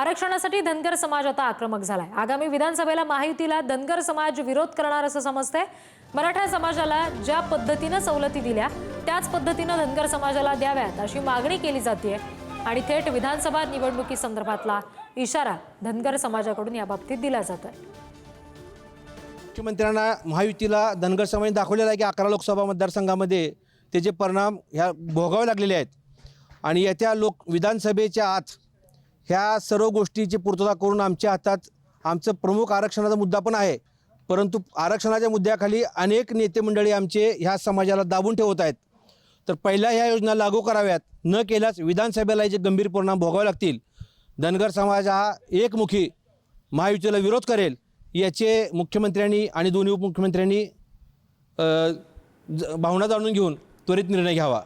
आरक्षणासाठी धनगर समाज आता आक्रमक झालाय. आगामी विधानसभेला महायुतीला धनगर समाज विरोध करणार असं समजतंय. मराठा समाजाला ज्या पद्धतीनं सवलती दिल्या त्याच पद्धतीनं धनगर समाजाला द्याव्यात अशी मागणी केली जाते आणि थेट विधानसभा निवडणुकी संदर्भातला इशारा धनगर समाजाकडून याबाबतीत दिला जातोय. मुख्यमंत्र्यांना महायुतीला धनगर समाज दाखवलेला आहे की अकरा लोकसभा मतदारसंघामध्ये त्याचे परिणाम ह्या भोगावे लागलेले आहेत. आणि येत्या लोक विधानसभेच्या आत ह्या सर्व गोष्टीची पूर्तता करून आमच्या हातात आमचं प्रमुख आरक्षणाचा मुद्दा पण आहे. परंतु आरक्षणाच्या मुद्द्याखाली अनेक नेते मंडळी आमचे ह्या समाजाला दाबून ठेवत आहेत. तर पहिल्या ह्या योजना लागू कराव्यात न केल्यास विधानसभेला जे गंभीर परिणाम भोगावे लागतील. धनगर समाज हा एकमुखी महायुतीला विरोध करेल याचे मुख्यमंत्र्यांनी आणि दोन्ही उपमुख्यमंत्र्यांनी भावना जाणून घेऊन त्वरित निर्णय घ्यावा.